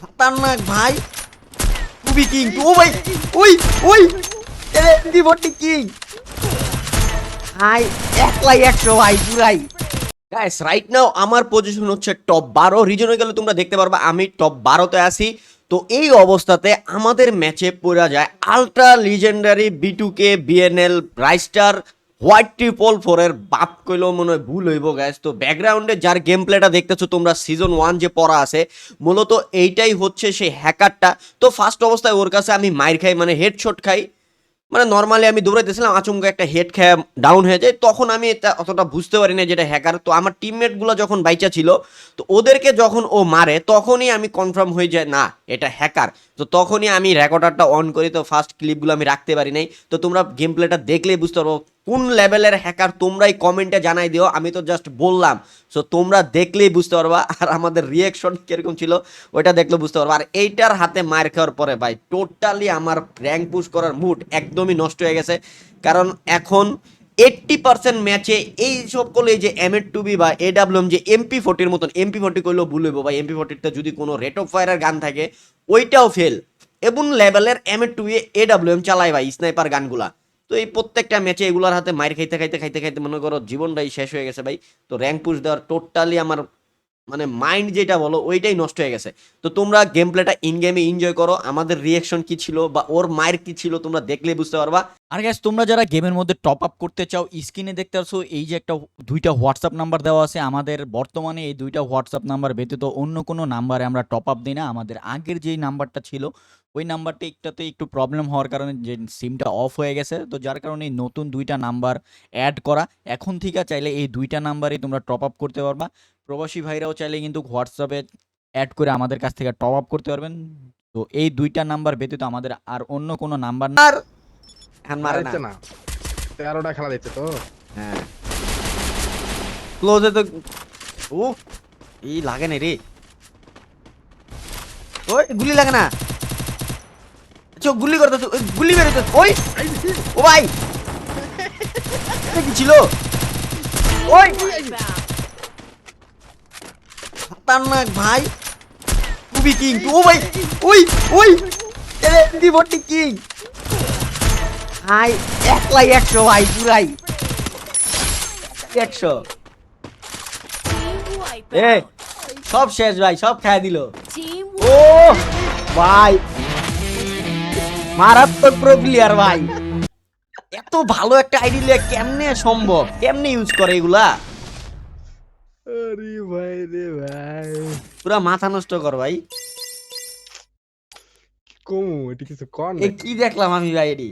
খতরনাক ভাই। খুবই কিং ও ভাই, ওই ওই। ফোর্টি কিং ভাই একলাই একশো ভাই, পুরাই। গাইস রাইট নাও আমার পজিশন হচ্ছে টপ বারো। রিজনে গেলে তোমরা দেখতে পারবা, আমি টপ বারোতে আছি। তো এই অবস্থাতে আমাদের ম্যাচে পড়া যায় আলট্রা লিজেন্ডারি বিটুকে বিএনএল রাইস্টার হোয়াইট ট্রিপল ফোরের বাপ কইলেও মনে হয় ভুল হইব গ্যাস তো ব্যাকগ্রাউন্ডে যার গেম প্লেটা দেখতেছো তোমরা সিজন ওয়ান যে পড়া আছে, মূলত এইটাই হচ্ছে সেই হ্যাকারটা তো ফার্স্ট অবস্থায় ওর কাছে আমি মাইর খাই মানে হেড হেডশট খাই। মানে নর্মালি আমি দৌড়াইতেছিলাম, আচমকা একটা হেড খেয়ে ডাউন হয়ে যায়। তখন আমি এটা অতটা বুঝতে পারি না যেটা হ্যাকার তো আমার টিমমেটগুলো যখন বাইচা ছিল, তো ওদেরকে যখন ও মারে, তখনই আমি কনফার্ম হয়ে যায় না এটা হ্যাকার তো তখনই আমি রেকর্ডারটা অন করি, তো ফার্স্ট ক্লিপগুলো আমি রাখতে পারি নাই। তো তোমরা গেম প্লেটা দেখলেই বুঝতে পারব কোন লেভেলের হ্যাকার তোমরাই কমেন্টে জানাই দিও, আমি তো জাস্ট বললাম। সো তোমরা দেখলেই বুঝতে পারবা, আর আমাদের রিয়াকশন কীরকম ছিল, ওইটা দেখলে বুঝতে পারবা। আর এইটার হাতে মার খাওয়ার পরে ভাই টোটালি আমার র্যাঙ্ক পুশ করার মুড একদমই নষ্ট হয়ে গেছে। কারণ এখন এইট্টি পার্সেন্ট ম্যাচে এই সকল যে এম এড টু বি বা এ ডাব্লিউএম যে এমপি ফোর্টির মতন এমপি ফোর্টি করলেও ভুল হইব বা এমপি ফোর্টিতে যদি কোনো রেট অফ ফায়ারের গান থাকে, ওইটাও ফেল এবং লেভেলের M add to A W M চালায় ভাই, স্নাইপার গানগুলা। তো এই প্রত্যেকটা ম্যাচে এগুলোর হাতে মায়ের খাইতে খাইতে খাইতে খাইতে মনে করো জীবনটাই শেষ হয়ে গেছে ভাই। তো র্যাঙ্ক পুশ দেওয়ার টোটালি আমার মানে মাইন্ড যেটা বলো, ওইটাই নষ্ট হয়ে গেছে। তো তোমরা গেম প্লেটা ইন গেমে এনজয় করো। আমাদের রিয়াকশন কি ছিল বা ওর মায়ের কি ছিল তোমরা দেখলে বুঝতে পারবা। আর গ্যাস তোমরা যারা গেমের মধ্যে টপ আপ করতে চাও স্ক্রিনে দেখতে পাচ্ছ, এই যে একটা দুইটা হোয়াটসঅ্যাপ নাম্বার দেওয়া আছে আমাদের বর্তমানে, এই দুইটা হোয়াটসঅ্যাপ নাম্বার ব্যতীত অন্য কোনো নাম্বারে আমরা টপ আপ দিই না। আমাদের আগের যেই নাম্বারটা ছিল, ওই নাম্বারটা একটাতে একটু প্রবলেম হওয়ার কারণে যে সিমটা অফ হয়ে গেছে। তো যার কারণে নতুন দুইটা নাম্বার অ্যাড করা। এখন থেকে চাইলে এই দুইটা নাম্বারই তোমরা টপ আপ করতে পারবা। প্রবাসী ভাইরাও চাইলে কিন্তু হোয়াটসঅ্যাপে অ্যাড করে আমাদের কাছ থেকে টপ আপ করতে পারবেন। তো এই দুইটা নাম্বার ব্যতীত আমাদের আর অন্য কোনো নাম্বার আর এখন মারে না। না। তেরোটা খেলা দিচ্ছে তো। হ্যাঁ। ক্লোজে তো ও এই লাগে না রে। ওই গুলি লাগে না। চোখ গুলি করতে গুলি বেরোতে ওই! ও ভাই! কি ছিল? ওই! খতরনাক ভাই। খুবই কিং ও ভাই ওই ওই! এমডি ফোর্টি কিং ভাই একলাই একশো ভাই পুরাই একশো। এ সব শেষ ভাই সব খেয়ে দিল। ও ভাই। মারাত্মক প্রো প্লেয়ার ভাই। এত ভালো একটা আইডি কেমনে সম্ভব? কেমনে ইউজ করে এগুলা? আরে ভাই রে ভাই। পুরা মাথা নষ্ট কর ভাই। কমু এটি কিছু কর এ কি দেখলাম আমি ভাই এটি?